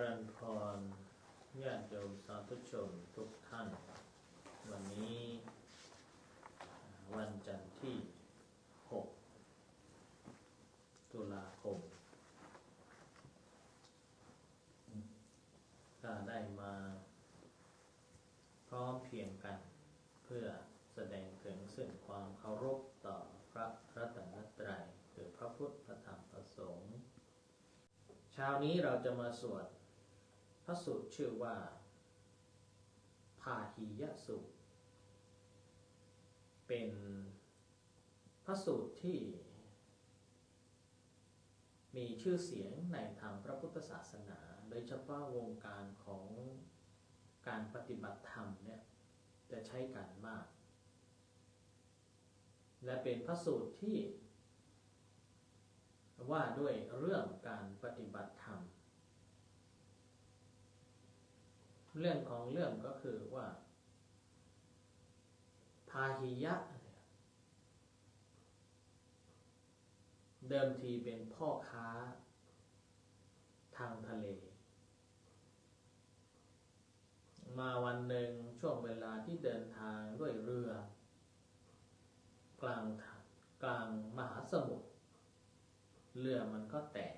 ริญพรญาติโยมสาธุชนทุกท่าน วันนี้วันจันทร์ที่ 6 ตุลาคมก็ได้มาพร้อมเพียงกัน เพื่อแสดงถึงซึ่งความเคารพต่อพระรัตนตรัยคือพระพุทธพระธรรมพระสงฆ์เช้านี้เราจะมาสวด ระสูตรชื่อว่า พาหิยสูตร เป็นพระสูตรที่ มีชื่อเสียงในทางพระพุทธศาสนา โดยเฉพาะวงการของการปฏิบัติธรรมเนี่ยจะใช้กันมาก และเป็นพระสูตรที่ ว่าด้วยเรื่องการปฏิบัติธรรม เรื่องของเรื่องก็คือว่า พาหิยะ เดิมทีเป็นพ่อค้า ทางทะเล มาวันหนึ่งช่วงเวลาที่เดินทางด้วยเรือ กลางกลางมหาสมุทรเรือมันก็แตก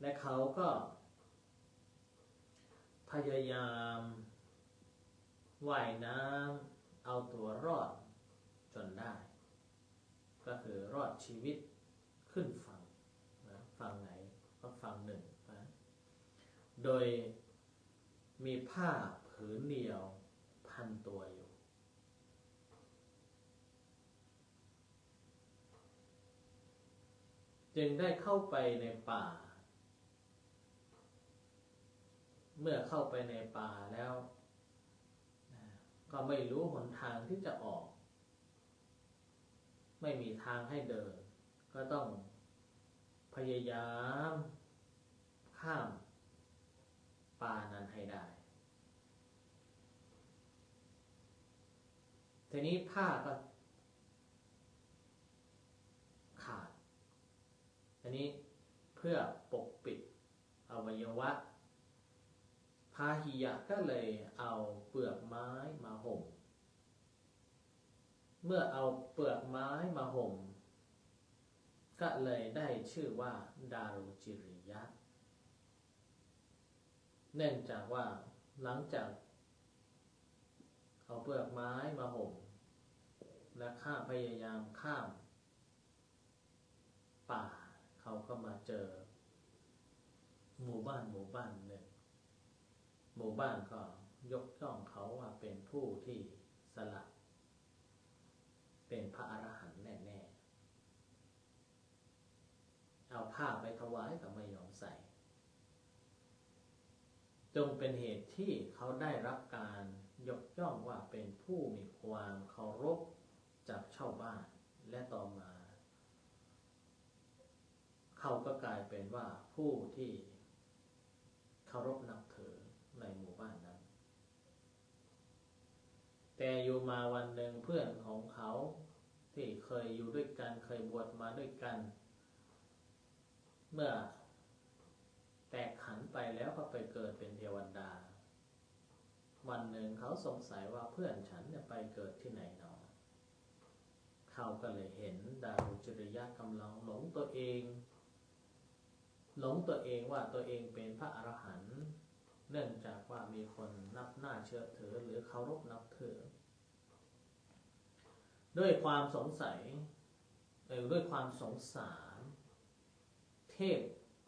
และเขาก็ พยายามว่ายน้ำเอาตัวรอดจนได้ ก็คือรอดชีวิตขึ้นฝั่งนะฝั่งไหนก็ฝั่งหนึ่งนะโดยมีผ้าผืนเดียวพันตัวอยู่ จึงได้เข้าไปในป่า เมื่อเข้าไปในป่าแล้ว ก็ไม่รู้หนทางที่จะออก ไม่มีทางให้เดิน ก็ต้องพยายาม ข้ามป่านั้นให้ได้ ทีนี้ผ้าก็ขาด อันนี้เพื่อปกปิดอวัยวะ พาหิยะก็เลยเอาเปลือกไม้มาห่ม เมื่อเอาเปลือกไม้มาห่ม ก็เลยได้ชื่อว่า ดารุจิริยะ เนื่องจากว่าหลังจากเอาเปลือกไม้มาห่ม และข้าพยายามข้าม ป่าเขาก็มาเจอ หมู่บ้านหมู่บ้านหนึ่ง หมู่บ้านก็ยกย่องเขาว่าเป็นผู้ที่สละเป็นพระอรหันต์แน่ๆ เอาผ้าไปถวายก็ไม่ยอมใส่ จงเป็นเหตุที่เขาได้รับการยกย่องว่าเป็นผู้มีความเคารพจากชาวบ้านและต่อมา เขาก็กลายเป็นว่าผู้ที่เคารพนับถือ ในหมู่บ้านนั้น แต่อยู่มาวันหนึ่งเพื่อนของเขาที่เคยอยู่ด้วยกันเคยบวชมาด้วยกัน เมื่อแตกขันไปแล้วก็ไปเกิดเป็นเทวดา วันหนึ่งเขาสงสัยว่าเพื่อนฉันจะไปเกิดที่ไหนหนอ เขาก็เลยเห็นดารุจริยะกำลังหลงตัวเอง หลงตัวเองว่าตัวเองเป็นพระอรหันต์ เนื่องจากว่ามีคนนับหน้าเชื่อถือหรือเคารพนับถือ ด้วยความสงสัยหรือด้วยความสงสาร เทพ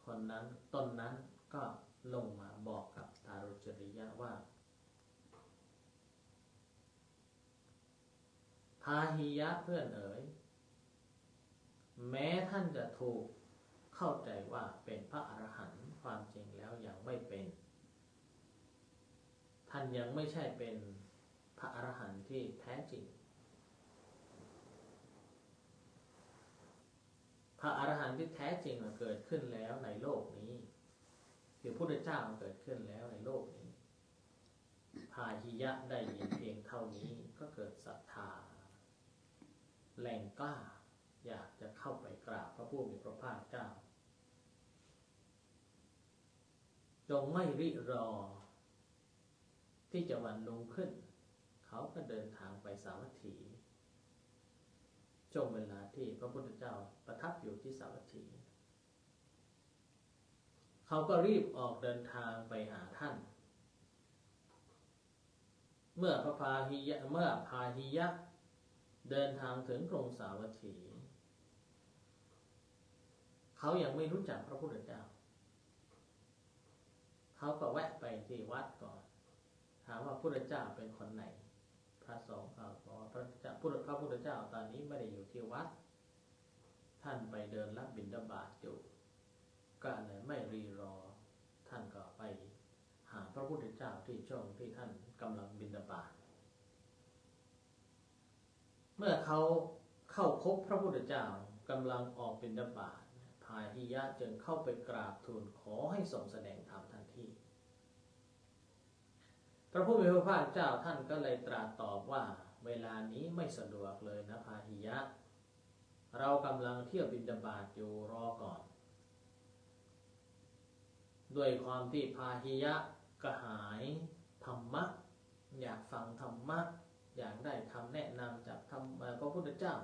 คนนั้นตนนั้นก็ลงมาบอกกับตารุจริยะว่าพาหิยะเพื่อนเอ๋ยแม้ท่านจะถูกเข้าใจว่าเป็นพระอรหันต์ความจริงแล้วยังไม่เป็น ท่านยังไม่ใช่เป็นพระอรหันต์ที่แท้จริง พระอรหันต์ที่แท้จริงเกิดขึ้นแล้วในโลกนี้ คือพระพุทธเจ้าเกิดขึ้นแล้วในโลกนี้พาหิยะได้ยินเพียงเท่านี้ก็เกิดศรัทธา แรงกล้า อยากจะเข้าไปกราบพระผู้มีพระภาคเจ้า จงไม่ริรอ ที่จะวันลงขึ้น เขาก็เดินทางไปสาวัตถีช่วงเวลาที่พระพุทธเจ้าประทับอยู่ที่สาวัตถี เขาก็รีบออกเดินทางไปหาท่าน เมื่อพระพาหิยะเมื่อพาหิยะ เดินทางถึงกรุงสาวัตถี เขายังไม่รู้จักพระพุทธเจ้า เขาก็แวะไปที่วัดก่อน ถามว่าพระเจ้าเป็นคนไหน พระสงฆ์บอกว่าพระเจ้าพระพุทธเจ้าตอนนี้ไม่ได้อยู่ที่วัด ท่านไปเดินรับบิณฑบาตอยู่ก็เลยไม่รีรอ ท่านก็ไป หาพระพุทธเจ้าที่ช่วงที่ท่านกำลังบิณฑบาตเมื่อเขาเข้าพบพระพุทธเจ้ากำลังออกบิณฑบาตพาหิยะจึงเข้าไปกราบทูลขอให้ทรงแสดงธรรมทัน พระผู้มีพระภาคเจ้าท่านก็เลยตรัสตอบว่า เวลานี้ไม่สะดวกเลยนะพาหิยะ เรากำลังเที่ยวบินดาบาตอยู่รอก่อน ด้วยความที่พาหิยะกระหายธรรมะ อยากฟังธรรมะ อยากได้คำแนะนำจากธรรมพระพุทธเจ้า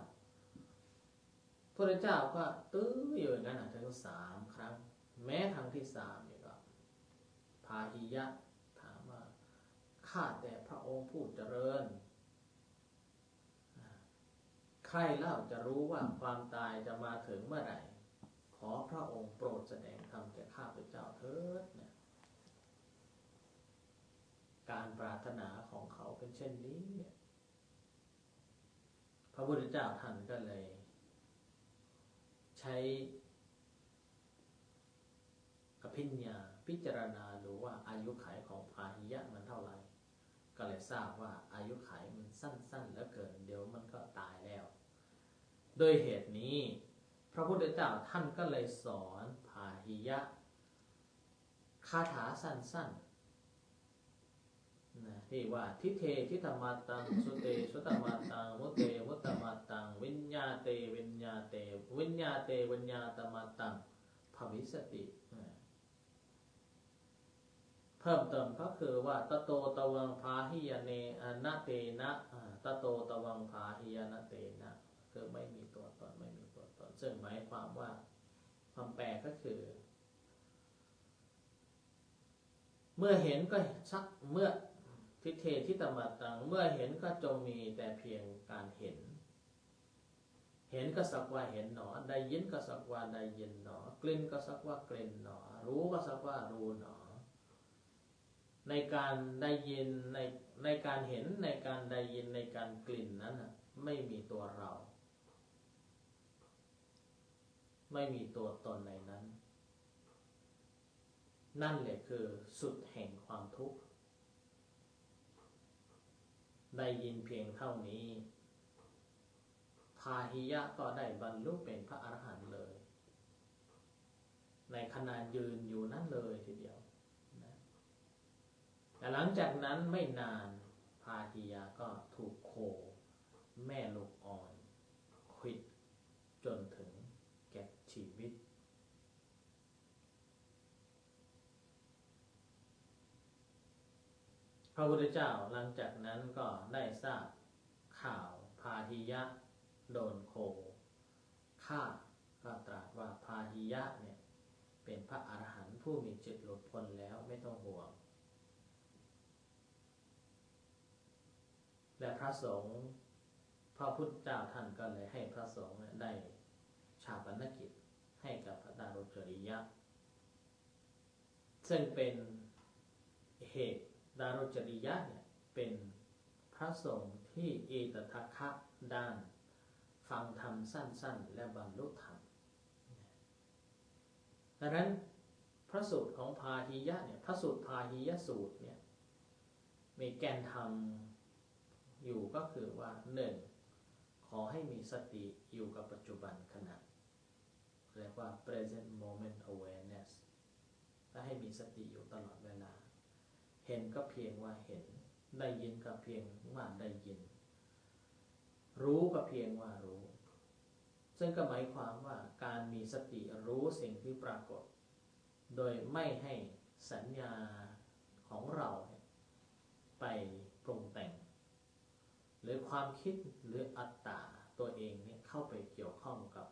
พระเจ้าก็ตื้ออยู่อย่างนั้นถึงสามครั้ง แม้ครั้งที่สามเนี่ยก็พาหิยะ ข้าแต่พระองค์ผู้เจริญ ใครเล่าจะรู้ว่าความตายจะมาถึงเมื่อไหร่ ขอพระองค์โปรดแสดงธรรมแก่ข้าพเจ้าเถิดเนี่ยการปรารถนาของเขาเป็นเช่นนี้เนี่ยพระพุทธเจ้าท่านก็เลย ใช้อภิญญาพิจารณาดูว่าอายุขัยของพาหิยะมันเท่าไหร่ ก็เลยทราบว่าอายุขัยมันสั้นๆเหลือเกิน เดี๋ยวมันก็ตายแล้ว โดยเหตุนี้ พระพุทธเจ้าท่านก็เลยสอนพาหิยะคาถาสั้นๆนะที่ว่าทิเททิธรรมาตังสุเตสุตมาตังมุเตมุตตมาตังวิญญาเตวิญญาเตวิญญาเตวิญญาตมาตังภวิสติ พิ่มเติมก็คือว่าตโตตวังพาหิยเนนะเตนะตโตตวังพาหิยนะเตนะคือไม่มีตัวตนไม่มีตัวตนซึ่งหมายความว่าความแปลก็คือ เมื่อเห็นก็ชักเมื่อทิเททิตมาตัง เมื่อเห็นก็จงมีแต่เพียงการเห็น เห็นก็สักว่าเห็นหนอ ได้ยินก็สักว่าได้ยินหนอ กลิ่นก็สักว่ากลิ่นหนอ รู้ก็สักว่ารู้หนอ ในการได้ยินในในการเห็นในการได้ยินในการกลิ่นนั้นไม่มีตัวเรา ไม่มีตัวตนในนั้น นั่นแหละคือสุดแห่งความทุกข์ได้ยินเพียงเท่านี้ พาหิยะก็ได้บรรลุเป็นพระอรหันต์เลย ในขณะยืนอยู่นั่นเลยทีเดียว แต่หลังจากนั้นไม่นานพาหิยะก็ถูกโค แม่ลูกอ่อนควิดจนถึงแก่ชีวิต พระพุทธเจ้าหลังจากนั้นก็ได้ทราบข่าวพาหิยะโดนโคฆ่าก็ตรัสว่าพาหิยะเนี่ยเป็นพระอรหันต์ผู้มีจิตหลุดพ้นแล้วไม่ต้องห่วง และพระสงฆ์พระพุทธเจ้าท่านก็เลยให้พระสงฆ์ได้ชาปนกิจให้กับพระดารุจริยะ ซึ่งเป็นเหตุดารุจริยะเนี่ยเป็นพระสงฆ์ที่เอตทัคคะด้าน ฟังธรรมสั้น ๆ และบรรลุธรรมดังนั้นพระสูตรของพาหิยะเนี่ยพระสูตรพาหิยะสูตรเนี่ยมีแกนธรรม อยู่ก็คือว่าหนึ่งขอให้มีสติอยู่กับปัจจุบันขณะเรียกว่า present moment awareness และให้มีสติอยู่ตลอดเวลา เห็นก็เพียงว่าเห็น ได้ยินก็เพียงว่าได้ยิน รู้ก็เพียงว่ารู้ ซึ่งก็หมายความว่าการมีสติรู้สิ่งที่ปรากฏ โดยไม่ให้สัญญาของเราไปปรุงแต่ง หรือความคิดหรืออัตตาตัวเองเนี่ยเข้าไปเกี่ยวข้องกับ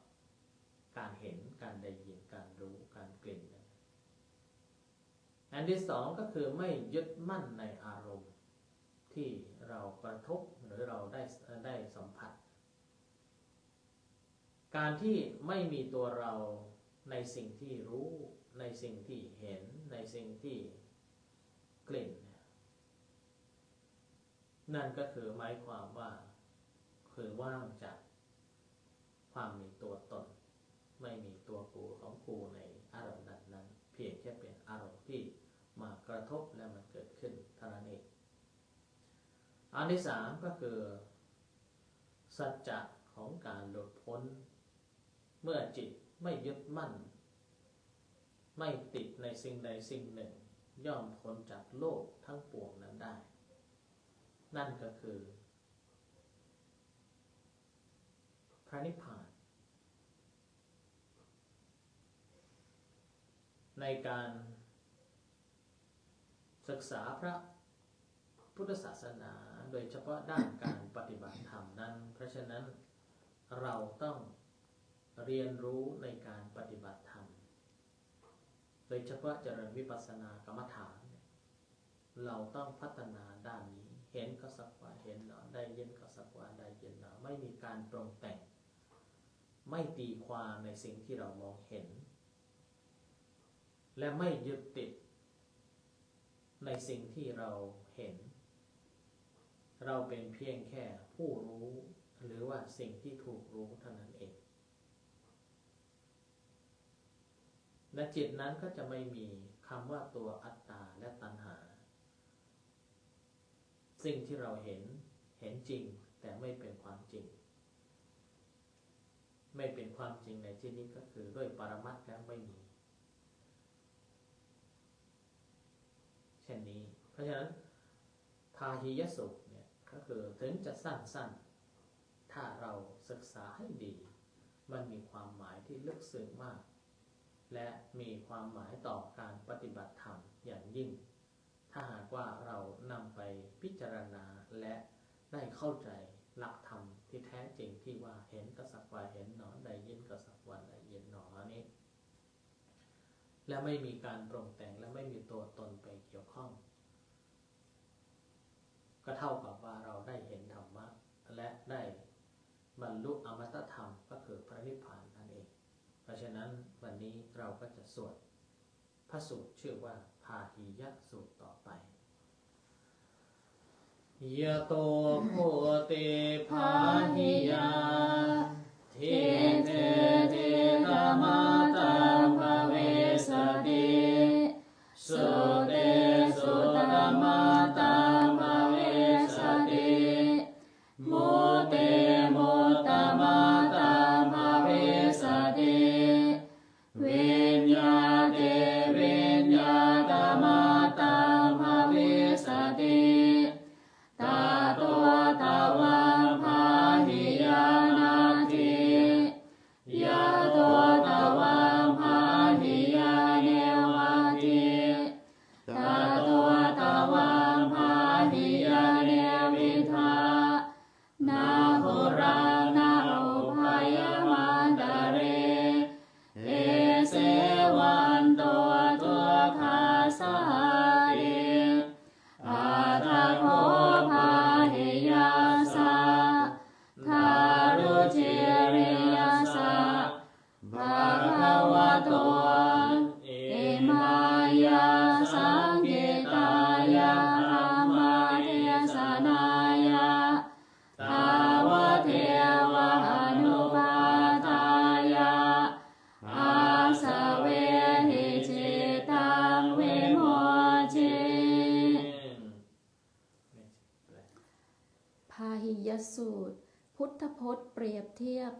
การเห็นการได้ยินการรู้การกลิ่นอันที่สองก็คือไม่ยึดมั่นในอารมณ์ ที่เรากระทบหรือเราได้ได้สัมผัส การที่ไม่มีตัวเราในสิ่งที่รู้ ในสิ่งที่เห็น ในสิ่งที่กลิ่นเนี่ย นั่นก็คือหมายความว่าคือว่างจากความมีตัวตน ไม่มีตัวกูของกูในอารมณ์นั้นนั้นเพียงแค่เป็นอารมณ์ที่มากระทบและมันเกิดขึ้นเท่านั้นเองอันที่สามก็คือ สัจจะของการหลุดพ้น เมื่อจิตไม่ยึดมั่น ไม่ติดในสิ่งใดสิ่งหนึ่ง ย่อมพ้นจากโลกทั้งปวงนั้นได้ นั่นก็คือ พระนิพพาน ในการศึกษาพระพุทธศาสนาโดยเฉพาะด้านการปฏิบัติธรรมนั้น เพราะฉะนั้นเราต้องเรียนรู้ในการปฏิบัติธรรม โดยเฉพาะเจริญวิปัสสนากรรมฐาน เราต้องพัฒนาด้านนี้ เห็นก็สักว่าเห็นเนาะได้ยินก็สักว่าได้ยินเนาะไม่มีการปรุงแต่ง ไม่ตีความในสิ่งที่เรามองเห็น และไม่ยึดติด ในสิ่งที่เราเห็น เราเป็นเพียงแค่ผู้รู้ หรือว่าสิ่งที่ถูกรู้เท่านั้นเอง และจิตนั้นก็จะไม่มีคำว่าตัวอัตตาและตัณหา สิ่งที่เราเห็นเห็นจริง แต่ไม่เป็นความจริง ไม่เป็นความจริงในที่นี้ก็คือด้วยปรมัตถ์แล้วไม่มี เช่นนี้ เพราะฉะนั้นพาหิยสุขเนี่ยก็คือถึงจะสั้นๆ ถ้าเราศึกษาให้ดี มันมีความหมายที่ลึกซึ้งมาก และมีความหมายต่อการปฏิบัติธรรมอย่างยิ่ง ถ้าหากว่าเรานำไปพิจารณาและได้เข้าใจหลักธรรมที่แท้จริงที่ว่าเห็นก็สักว่าเห็นหนอได้ยินก็สักว่าได้ยินหนอนี้ และไม่มีการปรุงแต่งและไม่มีตัวตนไปเกี่ยวข้อง ก็เท่ากับว่าเราได้เห็นธรรมะและได้บรรลุอมตะธรรมก็คือพระนิพพานนั่นเอง เพราะฉะนั้นวันนี้เราก็จะสวดพระสูตรชื่อว่า พาหิยะสูตรต่อไปยะโตโพเตพาหิยาเทเทเทนามา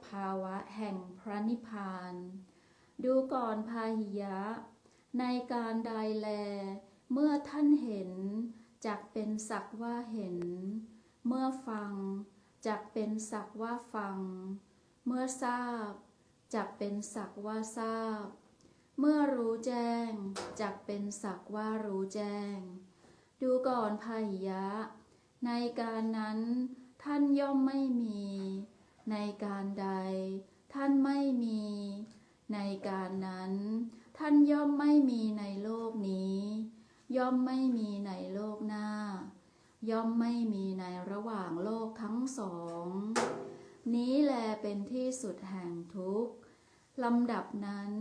ภาวะแห่งพระนิพพาน ดูก่อนพาหิยะ ในการใดแล เมื่อท่านเห็นจักเป็นสักว่าเห็น เมื่อฟังจักเป็นสักว่าฟัง เมื่อทราบจักเป็นสักว่าทราบ เมื่อรู้แจ้งจักเป็นสักว่ารู้แจ้ง ดูก่อนพาหิยะ ในการนั้นท่านย่อมไม่มี ในการใด ท่านไม่มี ในการนั้น ท่านย่อมไม่มีในโลกนี้ ย่อมไม่มีในโลกหน้า ย่อมไม่มีในระหว่างโลกทั้งสอง นี้แลเป็นที่สุดแห่งทุกข์ลำดับนั้น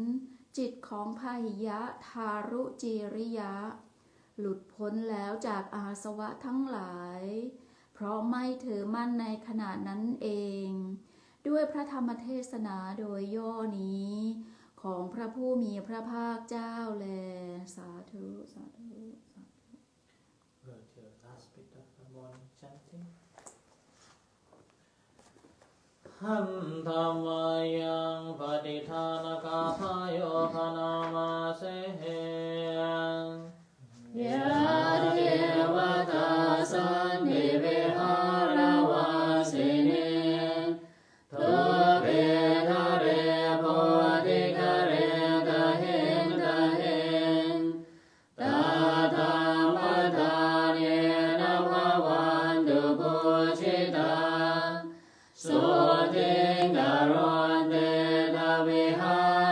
จิตของพาหิยะทารุจีริยะ หลุดพ้นแล้วจากอาสวะทั้งหลาย ราะไม่ถือมั่นในขณะนั้นเอง ด้วยพระธรรมเทศนาโดยย่อนี้ ของพระผู้มีพระภาคเจ้าแล สาธุ สาธุ Go to the last bit of the morning chanting. หันธรรมายังปฏิทานกาทาโยคนามาเส Vandena Vihara.